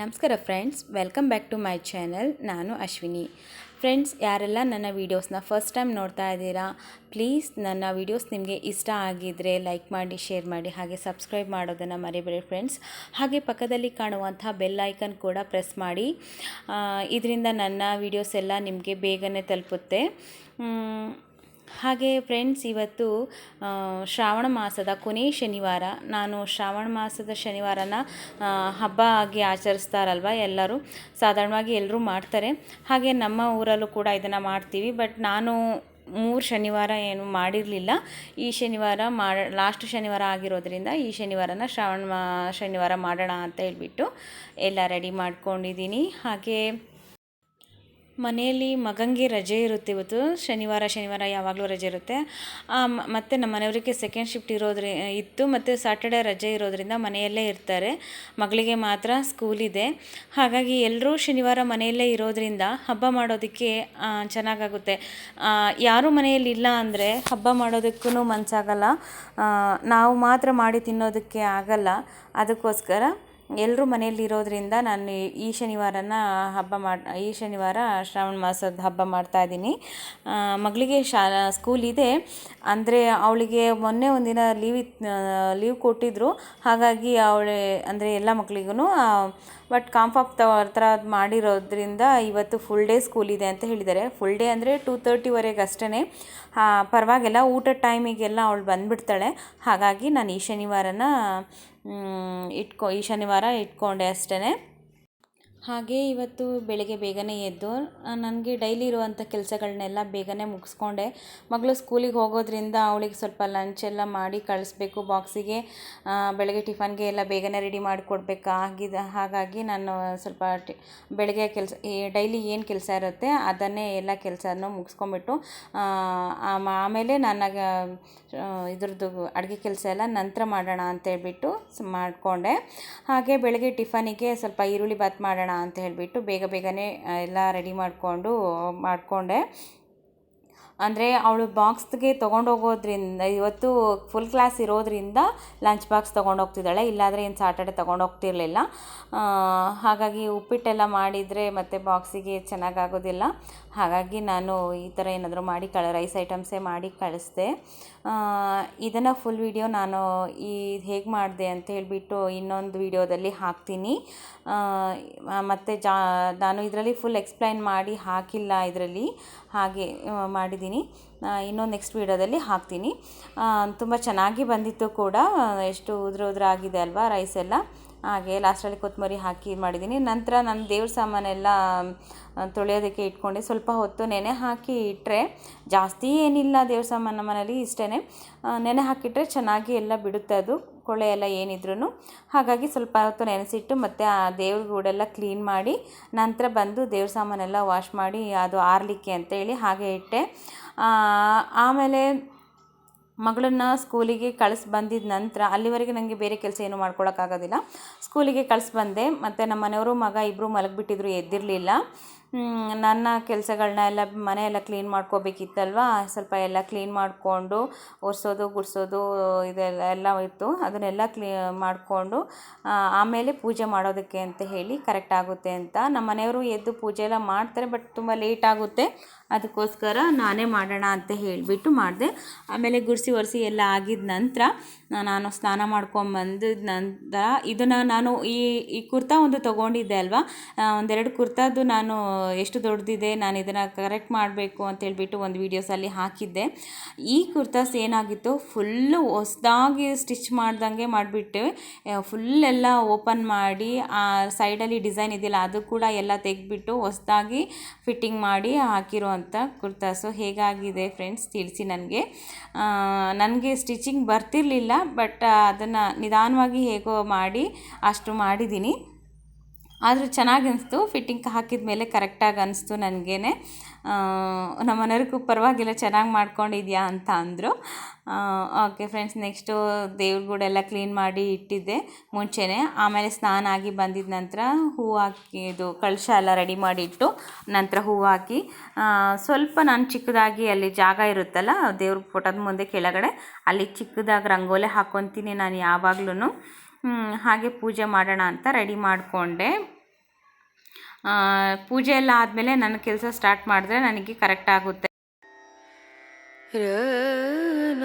ನಮಸ್ಕಾರ friends, welcome back to my channel. ನಾನು Ashwini. Friends, ಯಾರೆಲ್ಲ ನನ್ನ ವೀಡಿಯೋಸ್ನ ಫಸ್ಟ್ ಟೈಮ್ ನೋಡ್ತಾ ಇದ್ದೀರಾ, ಪ್ಲೀಸ್ ನನ್ನ ವೀಡಿಯೋಸ್ ನಿಮಗೆ ಇಷ್ಟ ಆಗಿದ್ದರೆ ಲೈಕ್ ಮಾಡಿ, ಶೇರ್ ಮಾಡಿ, ಹಾಗೆ ಸಬ್ಸ್ಕ್ರೈಬ್ ಮಾಡೋದನ್ನು ಮರಿಬೇಡಿ ಫ್ರೆಂಡ್ಸ್. ಹಾಗೆ ಪಕ್ಕದಲ್ಲಿ ಕಾಣುವಂಥ ಬೆಲ್ ಐಕನ್ ಕೂಡ ಪ್ರೆಸ್ ಮಾಡಿ. ಇದರಿಂದ ನನ್ನ ವೀಡಿಯೋಸ್ ಎಲ್ಲ ನಿಮಗೆ ಬೇಗನೆ ತಲುಪುತ್ತೆ. ಹಾಗೆ ಫ್ರೆಂಡ್ಸ್ ಇವತ್ತು ಶ್ರಾವಣ ಮಾಸದ ಕೊನೆ ಶನಿವಾರ. ನಾನು ಶ್ರಾವಣ ಮಾಸದ ಶನಿವಾರನ ಹಬ್ಬ ಆಗಿ ಆಚರಿಸ್ತಾರಲ್ವ ಎಲ್ಲರೂ? ಸಾಧಾರಣವಾಗಿ ಎಲ್ಲರೂ ಮಾಡ್ತಾರೆ. ಹಾಗೆ ನಮ್ಮ ಊರಲ್ಲೂ ಕೂಡ ಇದನ್ನು ಮಾಡ್ತೀವಿ. ಬಟ್ ನಾನು ಮೂರು ಶನಿವಾರ ಏನು ಮಾಡಿರಲಿಲ್ಲ. ಈ ಶನಿವಾರ ಮಾಡ ಲಾಸ್ಟ್ ಶನಿವಾರ ಆಗಿರೋದ್ರಿಂದ ಈ ಶನಿವಾರನ ಶ್ರಾವಣ ಶನಿವಾರ ಮಾಡೋಣ ಅಂತ ಹೇಳ್ಬಿಟ್ಟು ಎಲ್ಲ ರೆಡಿ ಮಾಡ್ಕೊಂಡಿದ್ದೀನಿ. ಹಾಗೆ ಮನೆಯಲ್ಲಿ ಮಗಂಗೆ ರಜೆ ಇರುತ್ತೆ ಇವತ್ತು. ಶನಿವಾರ ಶನಿವಾರ ಯಾವಾಗಲೂ ರಜೆ ಇರುತ್ತೆ. ಮತ್ತು ನಮ್ಮ ಮನೆಯವರಿಗೆ ಸೆಕೆಂಡ್ ಶಿಫ್ಟ್ ಇರೋದ್ರಿ, ಇತ್ತು. ಮತ್ತು ಸಾಟರ್ಡೆ ರಜೆ ಇರೋದ್ರಿಂದ ಮನೆಯಲ್ಲೇ ಇರ್ತಾರೆ. ಮಗಳಿಗೆ ಮಾತ್ರ ಸ್ಕೂಲ್ ಇದೆ. ಹಾಗಾಗಿ ಎಲ್ಲರೂ ಶನಿವಾರ ಮನೆಯಲ್ಲೇ ಇರೋದ್ರಿಂದ ಹಬ್ಬ ಮಾಡೋದಕ್ಕೆ ಚೆನ್ನಾಗಾಗುತ್ತೆ. ಯಾರೂ ಮನೆಯಲ್ಲಿ ಇಲ್ಲ ಅಂದರೆ ಹಬ್ಬ ಮಾಡೋದಕ್ಕೂ ಮನಸ್ಸಾಗಲ್ಲ ನಾವು ಮಾತ್ರ ಮಾಡಿ ತಿನ್ನೋದಕ್ಕೆ ಆಗಲ್ಲ. ಅದಕ್ಕೋಸ್ಕರ ಎಲ್ಲರೂ ಮನೆಯಲ್ಲಿ ಇರೋದ್ರಿಂದ ನಾನು ಈ- ಶನಿವಾರನ ಹಬ್ಬ ಮಾಡಿ, ಈ ಶನಿವಾರ ಶ್ರಾವಣ ಮಾಸದ ಹಬ್ಬ ಮಾಡ್ತಾ ಇದ್ದೀನಿ. ಮಗಳಿಗೆ ಶಾ ಸ್ಕೂಲ್ ಇದೆ. ಅಂದರೆ ಅವಳಿಗೆ ಮೊನ್ನೆ ಒಂದಿನ ಲೀವ್ ಇತ್ತು ಲೀವ್ ಕೊಟ್ಟಿದ್ದರು ಹಾಗಾಗಿ ಅವಳೆ, ಅಂದರೆ ಎಲ್ಲ ಮಕ್ಳಿಗೂ ಬಟ್ ಕಾಂಫಾಪ್ ಥರ ಮಾಡಿರೋದ್ರಿಂದ ಇವತ್ತು ಫುಲ್ ಡೇ ಸ್ಕೂಲ್ ಇದೆ ಅಂತ ಹೇಳಿದ್ದಾರೆ. ಫುಲ್ ಡೇ ಅಂದರೆ ಟೂ ತರ್ಟಿವರೆಗೆ ಅಷ್ಟೇ ಪರವಾಗಿಲ್ಲ, ಊಟ ಟೈಮಿಗೆಲ್ಲ ಅವಳು ಬಂದುಬಿಡ್ತಾಳೆ. ಹಾಗಾಗಿ ನಾನು ಈ ಶನಿವಾರನ ಇಟ್ಕೊ, ಈ ಶನಿವಾರ ಇಟ್ಕೊಂಡೆ ಅಷ್ಟೇ ಹಾಗೆ ಇವತ್ತು ಬೆಳಗ್ಗೆ ಬೇಗನೆ ಎದ್ದು ನನಗೆ ಡೈಲಿ ಇರುವಂಥ ಕೆಲಸಗಳನ್ನೆಲ್ಲ ಬೇಗನೆ ಮುಗಿಸ್ಕೊಂಡೆ. ಮಗಳು ಸ್ಕೂಲಿಗೆ ಹೋಗೋದ್ರಿಂದ ಅವಳಿಗೆ ಸ್ವಲ್ಪ ಲಂಚ್ ಎಲ್ಲ ಮಾಡಿ ಕಳಿಸ್ಬೇಕು. ಬಾಕ್ಸಿಗೆ ಬೆಳಗ್ಗೆ ಟಿಫನ್ಗೆ ಎಲ್ಲ ಬೇಗನೆ ರೆಡಿ ಮಾಡಿಕೊಡ್ಬೇಕಾಗಿದೆ ಹಾಗಾಗಿ ನಾನು ಸ್ವಲ್ಪ ಟಿ, ಬೆಳಗ್ಗೆ ಕೆಲಸ ಡೈಲಿ ಏನು ಕೆಲಸ ಇರುತ್ತೆ ಅದನ್ನೇ ಎಲ್ಲ ಕೆಲಸನೂ ಮುಗಿಸ್ಕೊಂಬಿಟ್ಟು ಆಮೇಲೆ ನನ್ನ ಇದ್ರದ್ದು ಅಡುಗೆ ಕೆಲಸ ಎಲ್ಲ ನಂತರ ಮಾಡೋಣ ಅಂತ ಹೇಳ್ಬಿಟ್ಟು ಸ್ ಮಾಡಿಕೊಂಡೆ. ಹಾಗೆ ಬೆಳಗ್ಗೆ ಟಿಫನಿಗೆ ಸ್ವಲ್ಪ ಈರುಳ್ಳಿ ಬಾತ್ ಮಾಡೋಣ ಅಂತ ಹೇಳಿಬಿಟ್ಟು ಬೇಗ ಬೇಗನೆ ಎಲ್ಲ ರೆಡಿ ಮಾಡಿಕೊಂಡು ಮಾಡಿಕೊಂಡೆ. ಅಂದರೆ ಅವಳು ಬಾಕ್ಸ್ಗೆ ತೊಗೊಂಡೋಗೋದ್ರಿಂದ, ಇವತ್ತು ಫುಲ್ ಕ್ಲಾಸ್ ಇರೋದ್ರಿಂದ ಲಂಚ್ ಬಾಕ್ಸ್ ತೊಗೊಂಡೋಗ್ತಿದ್ದಾಳೆ. ಇಲ್ಲಾದರೆ ಏನು ಸಾಟರ್ಡೆ ತೊಗೊಂಡೋಗ್ತಿರ್ಲಿಲ್ಲ. ಹಾಗಾಗಿ ಉಪ್ಪಿಟ್ಟೆಲ್ಲ ಮಾಡಿದರೆ ಮತ್ತು ಬಾಕ್ಸಿಗೆ ಚೆನ್ನಾಗಾಗೋದಿಲ್ಲ. ಹಾಗಾಗಿ ನಾನು ಈ ಥರ ಏನಾದರೂ ಮಾಡಿ ಕಳ ರೈಸ್ ಐಟಮ್ಸೇ ಮಾಡಿ ಕಳಿಸ್ದೆ. ಇದನ್ನು ಫುಲ್ ವಿಡಿಯೋ ನಾನು ಈ ಹೇಗೆ ಮಾಡಿದೆ ಅಂತ ಹೇಳಿಬಿಟ್ಟು ಇನ್ನೊಂದು ವಿಡಿಯೋದಲ್ಲಿ ಹಾಕ್ತೀನಿ. ಮತ್ತು ಜಾ, ನಾನು ಇದರಲ್ಲಿ ಫುಲ್ ಎಕ್ಸ್ಪ್ಲೈನ್ ಮಾಡಿ ಹಾಕಿಲ್ಲ ಇದರಲ್ಲಿ. ಹಾಗೆ ಮಾಡಿದ್ದೀನಿ. ಇನ್ನೊಂದು ನೆಕ್ಸ್ಟ್ ವೀಡಿಯೋದಲ್ಲಿ ಹಾಕ್ತೀನಿ. ತುಂಬ ಚೆನ್ನಾಗಿ ಬಂದಿತ್ತು ಕೂಡ. ಎಷ್ಟು ಉದುರು ಆಗಿದೆ ಅಲ್ವಾ ರೈಸ್ ಎಲ್ಲ. ಹಾಗೆ ಲಾಸ್ಟಲ್ಲಿ ಕೊತ್ತಂಬರಿ ಹಾಕಿ ಮಾಡಿದ್ದೀನಿ. ನಂತರ ನಾನು ದೇವ್ರ ಸಾಮಾನೆಲ್ಲ ತೊಳೆಯೋದಕ್ಕೆ ಇಟ್ಕೊಂಡೆ. ಸ್ವಲ್ಪ ಹೊತ್ತು ನೆನೆ ಹಾಕಿ ಇಟ್ಟರೆ ಜಾಸ್ತಿ ಏನಿಲ್ಲ ದೇವ್ರ ಸಾಮಾನು ಮನೇಲಿ ಇಷ್ಟೇ ನೆನೆ ಹಾಕಿಟ್ರೆ ಚೆನ್ನಾಗಿ ಎಲ್ಲ ಬಿಡುತ್ತೆ ಅದು. ಕೊಳೆ ಎಲ್ಲ ಏನಿದ್ರು ಹಾಗಾಗಿ ಸ್ವಲ್ಪ ಹೊತ್ತು ನೆನೆಸಿಟ್ಟು ಮತ್ತು ಆ ದೇವ್ರ ಗೂಡೆಲ್ಲ ಕ್ಲೀನ್ ಮಾಡಿ ನಂತರ ಬಂದು ದೇವ್ರ ಸಾಮಾನೆಲ್ಲ ವಾಶ್ ಮಾಡಿ ಅದು ಆರಲಿಕ್ಕೆ ಅಂತೇಳಿ ಹಾಗೆ ಇಟ್ಟೆ. ಆಮೇಲೆ ಮಗಳನ್ನು ಸ್ಕೂಲಿಗೆ ಕಳಿಸಿ ಬಂದಿದ ನಂತರ ಅಲ್ಲಿವರೆಗೆ ನನಗೆ ಬೇರೆ ಕೆಲಸ ಏನು ಮಾಡ್ಕೊಳಕ್ಕಾಗೋದಿಲ್ಲ ಸ್ಕೂಲಿಗೆ ಕಳಿಸಿ ಬಂದೆ. ಮತ್ತು ನಮ್ಮ ಮನೆಯವರು ಮಗ ಇಬ್ಬರು ಮಲಗಿಬಿಟ್ಟಿದ್ರು, ಎದ್ದಿರಲಿಲ್ಲ. ನನ್ನ ಕೆಲಸಗಳನ್ನ ಎಲ್ಲ ಮನೆ ಎಲ್ಲ ಕ್ಲೀನ್ ಮಾಡ್ಕೋಬೇಕಿತ್ತಲ್ವಾ? ಸ್ವಲ್ಪ ಎಲ್ಲ ಕ್ಲೀನ್ ಮಾಡಿಕೊಂಡು ಒರೆಸೋದು, ಗುಡಿಸೋದು, ಇದೆಲ್ಲ ಎಲ್ಲ ಇತ್ತು. ಅದನ್ನೆಲ್ಲ ಕ್ಲೀ ಮಾಡಿಕೊಂಡು ಆಮೇಲೆ ಪೂಜೆ ಮಾಡೋದಕ್ಕೆ ಅಂತ ಹೇಳಿ ಕರೆಕ್ಟ್ ಆಗುತ್ತೆ ಅಂತ. ನಮ್ಮ ಮನೆಯವರು ಎದ್ದು ಪೂಜೆ ಎಲ್ಲ ಮಾಡ್ತಾರೆ ಬಟ್ ತುಂಬ ಲೇಟ್ ಆಗುತ್ತೆ. ಅದಕ್ಕೋಸ್ಕರ ನಾನೇ ಮಾಡೋಣ ಅಂತ ಹೇಳಿಬಿಟ್ಟು ಮಾಡಿದೆ. ಆಮೇಲೆ ಗುಡಿಸಿ ಒರೆಸಿ ಎಲ್ಲ ಆಗಿದ ನಂತರ ನಾನು ಸ್ನಾನ ಮಾಡ್ಕೊಂಬಂದಿದ ನಂತರ ಇದನ್ನು ನಾನು ಈ ಈ ಕುರ್ತಾ ಒಂದು ತೊಗೊಂಡಿದ್ದೆ ಅಲ್ವಾ? ಒಂದೆರಡು ಕುರ್ತಾದ್ದು ನಾನು ಎಷ್ಟು ದೊಡ್ಡದಿದೆ, ನಾನು ಇದನ್ನು ಕರೆಕ್ಟ್ ಮಾಡಬೇಕು ಅಂತ ಹೇಳ್ಬಿಟ್ಟು ಒಂದು ವೀಡಿಯೋಸಲ್ಲಿ ಹಾಕಿದ್ದೆ. ಈ ಕುರ್ತಾಸ್ ಏನಾಗಿತ್ತು ಫುಲ್ಲು ಹೊಸ್ದಾಗಿ ಸ್ಟಿಚ್ ಮಾಡ್ದಂಗೆ ಮಾಡಿಬಿಟ್ಟು ಫುಲ್ ಎಲ್ಲ ಓಪನ್ ಮಾಡಿ, ಆ ಸೈಡಲ್ಲಿ ಡಿಸೈನ್ ಇದೆಯಲ್ಲ ಅದು ಕೂಡ ಎಲ್ಲ ತೆಗೆದ್ಬಿಟ್ಟು ಹೊಸ್ದಾಗಿ ಫಿಟ್ಟಿಂಗ್ ಮಾಡಿ ಹಾಕಿರುವಂಥ ಕುರ್ತಾಸು. ಹೇಗಾಗಿದೆ ಫ್ರೆಂಡ್ಸ್ ತಿಳಿಸಿ ನನಗೆ. ನನಗೆ ಸ್ಟಿಚಿಂಗ್ ಬರ್ತಿರಲಿಲ್ಲ ಬಟ್ ಅದನ್ನು ನಿಧಾನವಾಗಿ ಹೇಗೋ ಮಾಡಿ, ಅಷ್ಟು ಮಾಡಿದ್ದೀನಿ. ಆದರೂ ಚೆನ್ನಾಗಿ ಅನಿಸ್ತು. ಫಿಟ್ಟಿಂಗ್ ಹಾಕಿದ ಮೇಲೆ ಕರೆಕ್ಟಾಗಿ ಅನ್ನಿಸ್ತು ನನಗೇ ನಮ್ಮ ಮನೆಯವ್ರಿಗೂ ಪರವಾಗಿಲ್ಲ, ಚೆನ್ನಾಗಿ ಮಾಡ್ಕೊಂಡಿದ್ಯಾ ಅಂತ ಅಂದರು. ಓಕೆ ಫ್ರೆಂಡ್ಸ್ ನೆಕ್ಸ್ಟು ದೇವ್ರ ಗೂಡೆಲ್ಲ ಕ್ಲೀನ್ ಮಾಡಿ ಇಟ್ಟಿದ್ದೆ ಮುಂಚೆನೇ. ಆಮೇಲೆ ಸ್ನಾನ ಆಗಿ ಬಂದಿದ್ದ ನಂತರ ಹೂವು ಹಾಕಿ, ಇದು ಕಳಶ ಎಲ್ಲ ರೆಡಿ ಮಾಡಿ ಇಟ್ಟು ನಂತರ ಹೂವು ಹಾಕಿ. ಸ್ವಲ್ಪ ನಾನು ಚಿಕ್ಕದಾಗಿ ಅಲ್ಲಿ ಜಾಗ ಇರುತ್ತಲ್ಲ, ದೇವ್ರ ಫೋಟೋದ ಮುಂದೆ ಕೆಳಗಡೆ, ಅಲ್ಲಿ ಚಿಕ್ಕದಾಗಿ ರಂಗೋಲೆ ಹಾಕ್ಕೊತೀನಿ ನಾನು ಯಾವಾಗ್ಲೂ ಹಾಗೆ ಪೂಜೆ ಮಾಡೋಣ ಅಂತ ರೆಡಿ ಮಾಡಿಕೊಂಡೆ. ಪೂಜೆ ಎಲ್ಲ ಆದಮೇಲೆ ನನ್ನ ಕೆಲಸ ಸ್ಟಾರ್ಟ್ ಮಾಡಿದ್ರೆ ನನಗೆ ಕರೆಕ್ಟ್ ಆಗುತ್ತೆ. ರನ.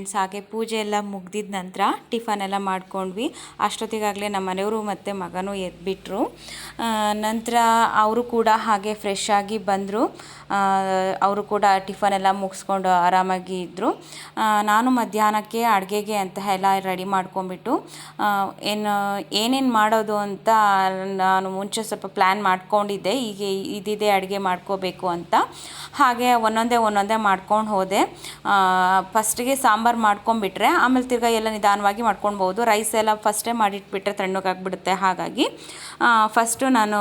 ಫ್ರೆಂಡ್ಸ್, ಹಾಗೆ ಪೂಜೆ ಎಲ್ಲ ಮುಗ್ದಿದ ನಂತರ ಟಿಫನ್ ಎಲ್ಲ ಮಾಡ್ಕೊಂಡ್ವಿ. ಅಷ್ಟೊತ್ತಿಗಾಗಲೇ ನಮ್ಮ ಮನೆಯವರು ಮತ್ತು ಮಗನೂ ಎದ್ಬಿಟ್ರು. ನಂತರ ಅವರು ಕೂಡ ಹಾಗೆ ಫ್ರೆಶ್ ಆಗಿ ಬಂದರು. ಅವರು ಕೂಡ ಟಿಫನ್ ಎಲ್ಲ ಮುಗಿಸ್ಕೊಂಡು ಆರಾಮಾಗಿ ಇದ್ದರು ನಾನು ಮಧ್ಯಾಹ್ನಕ್ಕೆ ಅಡುಗೆಗೆ ಅಂತ ಎಲ್ಲ ರೆಡಿ ಮಾಡ್ಕೊಂಬಿಟ್ಟು ಏನು, ಏನೇನು ಮಾಡೋದು ಅಂತ ನಾನು ಮುಂಚೆ ಸ್ವಲ್ಪ ಪ್ಲ್ಯಾನ್ ಮಾಡ್ಕೊಂಡಿದ್ದೆ. ಈಗ ಇದಿದೆ ಅಡುಗೆ ಮಾಡ್ಕೋಬೇಕು ಅಂತ. ಹಾಗೆ ಒಂದೊಂದೇ ಒಂದೊಂದೇ ಮಾಡ್ಕೊಂಡು ಹೋದೆ. ಫಸ್ಟಿಗೆ ಸಾಂಬಾರು ಮಾಡ್ಕೊಂಬಿಟ್ರೆ ಆಮೇಲೆ ತಿರ್ಗಾ ಎಲ್ಲ ನಿಧಾನವಾಗಿ ಮಾಡ್ಕೊಳ್ಬೋದು ರೈಸ್ ಎಲ್ಲ ಫಸ್ಟೇ ಮಾಡಿಟ್ಬಿಟ್ರೆ ತಣ್ಣಗಾಗ್ಬಿಡುತ್ತೆ ಹಾಗಾಗಿ ಫಸ್ಟು ನಾನು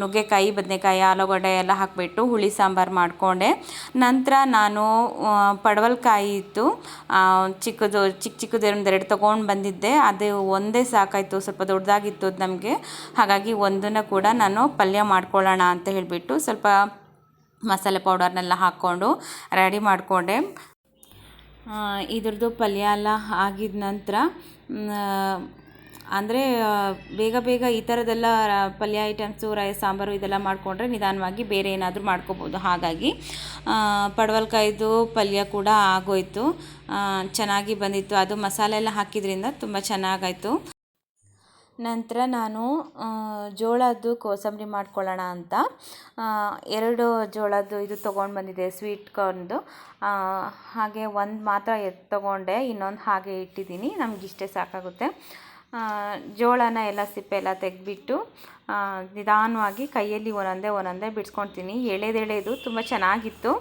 ನುಗ್ಗೆಕಾಯಿ, ಬದನೆಕಾಯಿ, ಆಲೂಗಡ್ಡೆ ಎಲ್ಲ ಹಾಕಿಬಿಟ್ಟು ಹುಳಿ ಸಾಂಬಾರು ಮಾಡಿಕೊಂಡೆ. ನಂತರ ನಾನು ಪಡವಲ್ಕಾಯಿ ಇತ್ತು. ಚಿಕ್ಕದು ಚಿಕ್ಕ ಚಿಕ್ಕದು ಎರಡು ತೊಗೊಂಡು ಬಂದಿದ್ದೆ. ಅದು ಒಂದೇ ಸಾಕಾಯಿತು, ಸ್ವಲ್ಪ ದೊಡ್ಡದಾಗಿತ್ತು ನಮಗೆ. ಹಾಗಾಗಿ ಒಂದನ್ನು ಕೂಡ ನಾನು ಪಲ್ಯ ಮಾಡ್ಕೊಳ್ಳೋಣ ಅಂತ ಹೇಳಿಬಿಟ್ಟು ಸ್ವಲ್ಪ ಮಸಾಲೆ ಪೌಡರ್ನೆಲ್ಲ ಹಾಕ್ಕೊಂಡು ರೆಡಿ ಮಾಡಿಕೊಂಡೆ. ಇದ್ರದ್ದು ಪಲ್ಯ ಎಲ್ಲ ಆಗಿದ ನಂತರ ಅಂದರೆ ಬೇಗ ಬೇಗ ಈ ಥರದ್ದೆಲ್ಲ ಪಲ್ಯ ಐಟಮ್ಸು, ರೈಸ್, ಸಾಂಬಾರು ಇದೆಲ್ಲ ಮಾಡಿಕೊಂಡ್ರೆ ನಿಧಾನವಾಗಿ ಬೇರೆ ಏನಾದರೂ ಮಾಡ್ಕೋಬೋದು. ಹಾಗಾಗಿ ಪಡವಲ್ಕಾಯ್ದು ಪಲ್ಯ ಕೂಡ ಆಗೋಯ್ತು. ಚೆನ್ನಾಗಿ ಬಂದಿತ್ತು. ಅದು ಮಸಾಲೆ ಎಲ್ಲ ಹಾಕಿದ್ರಿಂದ ತುಂಬ ಚೆನ್ನಾಗಾಯಿತು. ನಂತರ ನಾನು ಜೋಳದ್ದು ಕೋಸಂಬರಿ ಮಾಡ್ಕೊಳ್ಳೋಣ ಅಂತ. ಎರಡು ಜೋಳದ್ದು ಇದು ತೊಗೊಂಡು ಬಂದಿದ್ದೆ ಸ್ವೀಟ್ ಕಾರ್ನ್ದು ಹಾಗೆ ಒಂದು ಮಾತ್ರ ಎತ್ತು ತೊಗೊಂಡೆ, ಇನ್ನೊಂದು ಹಾಗೆ ಇಟ್ಟಿದ್ದೀನಿ ನಮಗಿಷ್ಟೇ ಸಾಕಾಗುತ್ತೆ. ಜೋಳನ ಎಲ್ಲ ಸಿಪ್ಪೆ ಎಲ್ಲ ತೆಗೆದ್ಬಿಟ್ಟು ನಿಧಾನವಾಗಿ ಕೈಯಲ್ಲಿ ಒಂದೊಂದೇ ಒಂದೊಂದೇ ಬಿಡಿಸ್ಕೊಳ್ತೀನಿ ಎಳೆದೆಳೆದು ತುಂಬ ಚೆನ್ನಾಗಿತ್ತು.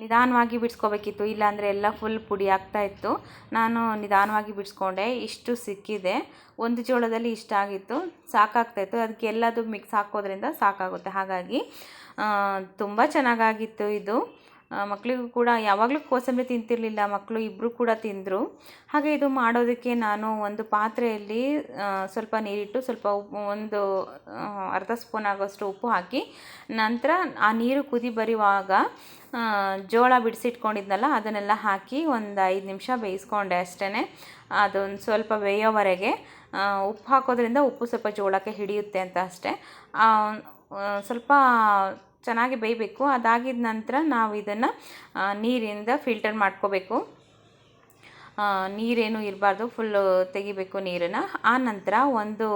ನಿಧಾನವಾಗಿ ಬಿಡಿಸ್ಕೋಬೇಕಿತ್ತು, ಇಲ್ಲಾಂದರೆ ಎಲ್ಲ ಫುಲ್ ಪುಡಿ ಆಗ್ತಾ ಇತ್ತು. ನಾನು ನಿಧಾನವಾಗಿ ಬಿಡಿಸ್ಕೊಂಡೆ, ಇಷ್ಟು ಸಿಕ್ಕಿದೆ. ಒಂದು ಜೋಳದಲ್ಲಿ ಇಷ್ಟ ಆಗಿತ್ತು ಸಾಕಾಗ್ತಾಯಿತ್ತು ಅದಕ್ಕೆ ಎಲ್ಲದು ಮಿಕ್ಸ್ ಹಾಕೋದ್ರಿಂದ ಸಾಕಾಗುತ್ತೆ. ಹಾಗಾಗಿ ತುಂಬ ಚೆನ್ನಾಗಾಗಿತ್ತು ಇದು. ಮಕ್ಕಳಿಗೂ ಕೂಡ ಯಾವಾಗಲೂ ಕೋಸಂಬರಿ ತಿಂತಿರಲಿಲ್ಲ ಮಕ್ಕಳು ಇಬ್ಬರು ಕೂಡ ತಿಂದರು. ಹಾಗೆ ಇದು ಮಾಡೋದಕ್ಕೆ ನಾನು ಒಂದು ಪಾತ್ರೆಯಲ್ಲಿ ಸ್ವಲ್ಪ ನೀರಿಟ್ಟು, ಸ್ವಲ್ಪ ಉಪ್ಪು, ಒಂದು ಅರ್ಧ ಸ್ಪೂನ್ ಆಗೋಷ್ಟು ಉಪ್ಪು ಹಾಕಿ, ನಂತರ ಆ ನೀರು ಕುದಿ ಬರೆಯುವಾಗ ಜೋಳ ಬಿಡಿಸಿಟ್ಕೊಂಡಿದ್ನಲ್ಲ, ಅದನ್ನೆಲ್ಲ ಹಾಕಿ ಒಂದು ಐದು ನಿಮಿಷ ಬೇಯಿಸ್ಕೊಂಡೆ ಅಷ್ಟೇ ಅದೊಂದು ಸ್ವಲ್ಪ ಬೇಯೋವರೆಗೆ ಉಪ್ಪು ಹಾಕೋದ್ರಿಂದ ಉಪ್ಪು ಸ್ವಲ್ಪ ಜೋಳಕ್ಕೆ ಹಿಡಿಯುತ್ತೆ ಅಂತ ಅಷ್ಟೇ. ಸ್ವಲ್ಪ ಚೆನ್ನಾಗಿ ಬೇಯಬೇಕು. ಅದಾಗಿದ ನಂತರ ನಾವು ಇದನ್ನು ನೀರಿಂದ ಫಿಲ್ಟರ್ ಮಾಡ್ಕೋಬೇಕು. ನೀರೇನು ಇರಬಾರ್ದು. ಫುಲ್ಲು ತೆಗಿಬೇಕು ನೀರನ್ನು. ಆ ನಂತರ ಒಂದು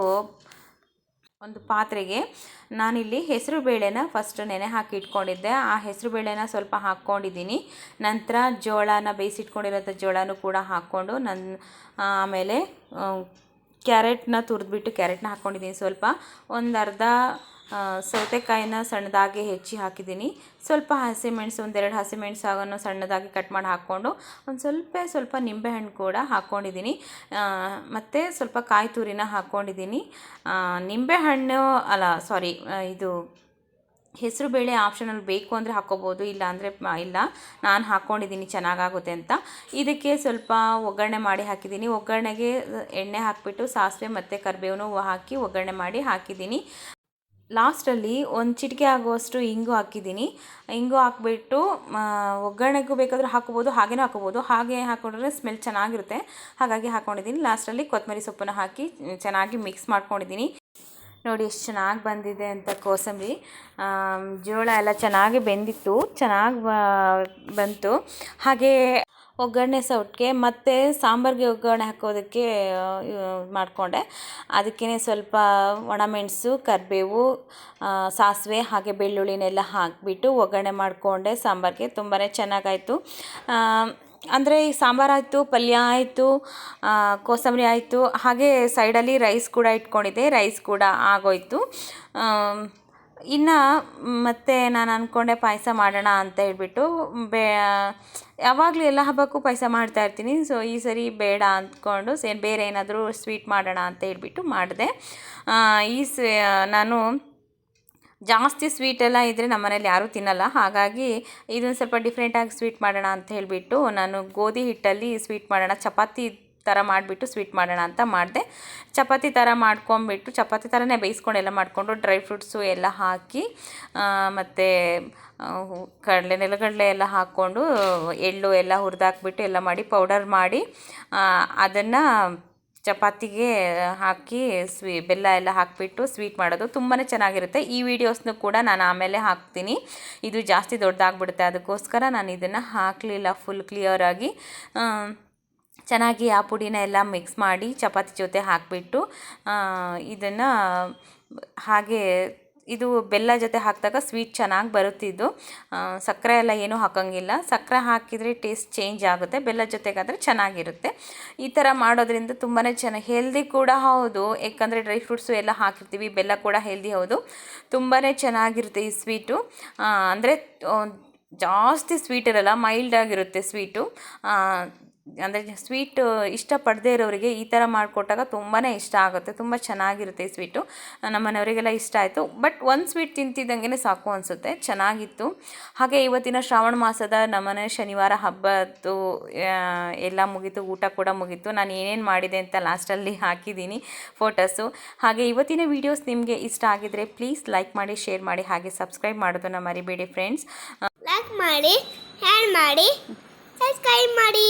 ಒಂದು ಪಾತ್ರೆಗೆ ನಾನಿಲ್ಲಿ ಹೆಸರು ಬೇಳೆನ ಫಸ್ಟ್ ನೆನೆ ಹಾಕಿ ಇಟ್ಕೊಂಡಿದ್ದೆ. ಆ ಹೆಸರು ಬೇಳೆನ ಸ್ವಲ್ಪ ಹಾಕ್ಕೊಂಡಿದ್ದೀನಿ. ನಂತರ ಜೋಳನ ಬೇಯಿಸಿಟ್ಕೊಂಡಿರೋಂಥ ಜೋಳನೂ ಕೂಡ ಹಾಕ್ಕೊಂಡು ನನ್ನ ಆಮೇಲೆ ಕ್ಯಾರೆಟ್ನ ತುರಿದ್ಬಿಟ್ಟು ಕ್ಯಾರೆಟ್ನ ಹಾಕ್ಕೊಂಡಿದ್ದೀನಿ ಸ್ವಲ್ಪ. ಒಂದು ಅರ್ಧ ಸೌತೆಕಾಯಿನ ಸಣ್ಣದಾಗಿ ಹೆಚ್ಚಿ ಹಾಕಿದ್ದೀನಿ. ಸ್ವಲ್ಪ ಹಸಿಮೆಣಸು ಒಂದೆರಡು ಹಸಿಮೆಣಸನ್ನು ಸಣ್ಣದಾಗಿ ಕಟ್ ಮಾಡಿ ಹಾಕ್ಕೊಂಡು, ಒಂದು ಸ್ವಲ್ಪ ಸ್ವಲ್ಪ ನಿಂಬೆಹಣ್ಣು ಕೂಡ ಹಾಕ್ಕೊಂಡಿದ್ದೀನಿ ಮತ್ತು ಸ್ವಲ್ಪ ಕಾಯಿ ತುರಿನ ಹಾಕ್ಕೊಂಡಿದ್ದೀನಿ ನಿಂಬೆಹಣ್ಣು ಅಲ್ಲ ಸಾರಿ ಇದು ಹೆಸರು ಬೇಳೆ ಆಪ್ಷನಲ್ಲಿ ಬೇಕು ಅಂದರೆ ಹಾಕ್ಕೋಬೋದು ಇಲ್ಲ ಅಂದರೆ ಇಲ್ಲ, ನಾನು ಹಾಕ್ಕೊಂಡಿದ್ದೀನಿ ಚೆನ್ನಾಗಾಗುತ್ತೆ ಅಂತ. ಇದಕ್ಕೆ ಸ್ವಲ್ಪ ಒಗ್ಗರಣೆ ಮಾಡಿ ಹಾಕಿದ್ದೀನಿ. ಒಗ್ಗರಣೆಗೆ ಎಣ್ಣೆ ಹಾಕಿಬಿಟ್ಟು ಸಾಸಿವೆ ಮತ್ತು ಕರಿಬೇವನ್ನು ಹಾಕಿ ಒಗ್ಗರಣೆ ಮಾಡಿ ಹಾಕಿದ್ದೀನಿ. ಲಾಸ್ಟಲ್ಲಿ ಒಂದು ಚಿಟಿಕೆ ಆಗುವಷ್ಟು ಇಂಗು ಹಾಕಿದ್ದೀನಿ. ಇಂಗು ಹಾಕ್ಬಿಟ್ಟು ಒಗ್ಗರಣೆಗೂ ಬೇಕಾದರೂ ಹಾಕೋಬೋದು, ಹಾಗೇನೂ ಹಾಕೋಬೋದು. ಹಾಗೆ ಹಾಕೊಂಡ್ರೆ ಸ್ಮೆಲ್ ಚೆನ್ನಾಗಿರುತ್ತೆ. ಹಾಗಾಗಿ ಹಾಕ್ಕೊಂಡಿದ್ದೀನಿ ಲಾಸ್ಟಲ್ಲಿ ಕೊತ್ತಂಬರಿ ಸೊಪ್ಪನ್ನು ಹಾಕಿ ಚೆನ್ನಾಗಿ ಮಿಕ್ಸ್ ಮಾಡ್ಕೊಂಡಿದ್ದೀನಿ. ನೋಡಿ ಎಷ್ಟು ಚೆನ್ನಾಗಿ ಬಂದಿದೆ ಅಂತ ಕೋಸಂಬರಿ. ಜೋಳ ಎಲ್ಲ ಚೆನ್ನಾಗಿ ಬೆಂದಿತ್ತು, ಚೆನ್ನಾಗಿ ಬಂತು. ಹಾಗೆ ಒಗ್ಗರಣೆ ಸೌಟ್ಗೆ ಮತ್ತು ಸಾಂಬಾರಿಗೆ ಒಗ್ಗರಣೆ ಹಾಕೋದಕ್ಕೆ ಮಾಡಿಕೊಂಡೆ. ಅದಕ್ಕೇ ಸ್ವಲ್ಪ ಒಣಮೆಣಸು ಕರಿಬೇವು ಸಾಸಿವೆ ಹಾಗೆ ಬೆಳ್ಳುಳ್ಳಿನೆಲ್ಲ ಹಾಕಿಬಿಟ್ಟು ಒಗ್ಗರಣೆ ಮಾಡಿಕೊಂಡೆ ಸಾಂಬಾರಿಗೆ. ತುಂಬಾ ಚೆನ್ನಾಗಾಯಿತು. ಅಂದರೆ ಈ ಸಾಂಬಾರಾಯಿತು ಪಲ್ಯ ಆಯಿತು ಕೋಸಂಬರಿ ಆಯಿತು, ಹಾಗೆ ಸೈಡಲ್ಲಿ ರೈಸ್ ಕೂಡ ಇಟ್ಕೊಂಡಿದ್ದೆ. ರೈಸ್ ಕೂಡ ಆಗೋಯ್ತು. ಇನ್ನು ಮತ್ತೆ ನಾನು ಅಂದ್ಕೊಂಡೆ ಪಾಯಸ ಮಾಡೋಣ ಅಂತ ಹೇಳ್ಬಿಟ್ಟು, ಬೇ, ಯಾವಾಗಲೂ ಎಲ್ಲ ಹಬ್ಬಕ್ಕೂ ಪಾಯಸ ಮಾಡ್ತಾ ಇರ್ತೀನಿ. ಸೊ ಈ ಸರಿ ಬೇಡ ಅಂದ್ಕೊಂಡು ಸೇ, ಬೇರೆ ಏನಾದರೂ ಸ್ವೀಟ್ ಮಾಡೋಣ ಅಂತ ಹೇಳ್ಬಿಟ್ಟು ಮಾಡಿದೆ. ಈ ಸ, ನಾನು ಜಾಸ್ತಿ ಸ್ವೀಟ್ ಎಲ್ಲ ಇದ್ದರೆ ನಮ್ಮ ಮನೇಲಿ ಯಾರೂ ತಿನ್ನಲ್ಲ. ಹಾಗಾಗಿ ಇದೊಂದು ಸ್ವಲ್ಪ ಡಿಫ್ರೆಂಟಾಗಿ ಸ್ವೀಟ್ ಮಾಡೋಣ ಅಂತ ಹೇಳಿಬಿಟ್ಟು ನಾನು ಗೋಧಿ ಹಿಟ್ಟಲ್ಲಿ ಸ್ವೀಟ್ ಮಾಡೋಣ, ಚಪಾತಿ ಥರ ಮಾಡಿಬಿಟ್ಟು ಸ್ವೀಟ್ ಮಾಡೋಣ ಅಂತ ಮಾಡಿದೆ. ಚಪಾತಿ ಥರ ಮಾಡ್ಕೊಂಬಿಟ್ಟು ಚಪಾತಿ ಥರನೇ ಬೇಯಿಸ್ಕೊಂಡು ಎಲ್ಲ ಮಾಡಿಕೊಂಡು ಡ್ರೈ ಫ್ರೂಟ್ಸು ಎಲ್ಲ ಹಾಕಿ ಮತ್ತು ಕಡಲೆ, ನೆಲಗಡಲೆ ಎಲ್ಲ ಹಾಕ್ಕೊಂಡು ಎಳ್ಳು ಎಲ್ಲ ಹುರಿದಾಕ್ಬಿಟ್ಟು ಎಲ್ಲ ಮಾಡಿ ಪೌಡರ್ ಮಾಡಿ ಅದನ್ನು ಚಪಾತಿಗೆ ಹಾಕಿ ಸ್ವೀ, ಬೆಲ್ಲ ಎಲ್ಲ ಹಾಕಿಬಿಟ್ಟು ಸ್ವೀಟ್ ಮಾಡೋದು ತುಂಬಾ ಚೆನ್ನಾಗಿರುತ್ತೆ. ಈ ವಿಡಿಯೋಸ್ನು ಕೂಡ ನಾನು ಆಮೇಲೆ ಹಾಕ್ತೀನಿ. ಇದು ಜಾಸ್ತಿ ದೊಡ್ಡದಾಗ್ಬಿಡುತ್ತೆ. ಅದಕ್ಕೋಸ್ಕರ ನಾನು ಇದನ್ನು ಹಾಕಲಿಲ್ಲ ಫುಲ್ ಕ್ಲಿಯರಾಗಿ ಚೆನ್ನಾಗಿ ಆ ಪುಡಿನ ಎಲ್ಲ ಮಿಕ್ಸ್ ಮಾಡಿ ಚಪಾತಿ ಜೊತೆ ಹಾಕಿಬಿಟ್ಟು ಇದನ್ನು ಹಾಗೆ ಇದು ಬೆಲ್ಲ ಜೊತೆ ಹಾಕಿದಾಗ ಸ್ವೀಟ್ ಚೆನ್ನಾಗಿ ಬರುತ್ತಿದ್ದು. ಸಕ್ಕರೆ ಎಲ್ಲ ಏನೂ ಹಾಕೋಂಗಿಲ್ಲ. ಸಕ್ಕರೆ ಹಾಕಿದರೆ ಟೇಸ್ಟ್ ಚೇಂಜ್ ಆಗುತ್ತೆ, ಬೆಲ್ಲ ಜೊತೆಗಾದರೆ ಚೆನ್ನಾಗಿರುತ್ತೆ. ಈ ಥರ ಮಾಡೋದ್ರಿಂದ ತುಂಬಾ ಚೆನ್ನಾಗಿ ಹೆಲ್ದಿ ಕೂಡ ಹೌದು ಯಾಕಂದರೆ ಡ್ರೈ ಫ್ರೂಟ್ಸು ಎಲ್ಲ ಹಾಕಿರ್ತೀವಿ, ಬೆಲ್ಲ ಕೂಡ ಹೆಲ್ದಿ ಹೌದು. ತುಂಬಾ ಚೆನ್ನಾಗಿರುತ್ತೆ ಈ ಸ್ವೀಟು ಅಂದರೆ, ಜಾಸ್ತಿ ಸ್ವೀಟ್ ಇರಲ್ಲ ಮೈಲ್ಡ್ ಆಗಿರುತ್ತೆ ಸ್ವೀಟು ಅಂದರೆ ಸ್ವೀಟ್ ಇಷ್ಟಪಡದೇ ಇರೋರಿಗೆ ಈ ಥರ ಮಾಡಿಕೊಟ್ಟಾಗ ತುಂಬಾ ಇಷ್ಟ ಆಗುತ್ತೆ. ತುಂಬ ಚೆನ್ನಾಗಿರುತ್ತೆ ಈ ಸ್ವೀಟು. ನಮ್ಮ ಮನೆಯವರಿಗೆಲ್ಲ ಇಷ್ಟ ಆಯಿತು. ಬಟ್ ಒಂದು ಸ್ವೀಟ್ ತಿಂತಿದ್ದಂಗೆ ಸಾಕು ಅನಿಸುತ್ತೆ. ಚೆನ್ನಾಗಿತ್ತು. ಹಾಗೆ ಇವತ್ತಿನ ಶ್ರಾವಣ ಮಾಸದ ನಮ್ಮನೆ ಶನಿವಾರ ಹಬ್ಬದ್ದು ಎಲ್ಲ ಮುಗೀತು. ಊಟ ಕೂಡ ಮುಗೀತು. ನಾನು ಏನೇನು ಮಾಡಿದೆ ಅಂತ ಲಾಸ್ಟಲ್ಲಿ ಹಾಕಿದ್ದೀನಿ ಫೋಟೋಸು. ಹಾಗೆ ಇವತ್ತಿನ ವೀಡಿಯೋಸ್ ನಿಮಗೆ ಇಷ್ಟ ಆಗಿದರೆ ಪ್ಲೀಸ್ ಲೈಕ್ ಮಾಡಿ, ಶೇರ್ ಮಾಡಿ, ಹಾಗೆ ಸಬ್ಸ್ಕ್ರೈಬ್ ಮಾಡೋದನ್ನು ಮರಿಬೇಡಿ ಫ್ರೆಂಡ್ಸ್. ಲೈಕ್ ಮಾಡಿ ಶೇರ್ ಮಾಡಿ, ಸಬ್ಸ್ಕ್ರೈಬ್ ಮಾಡಿ.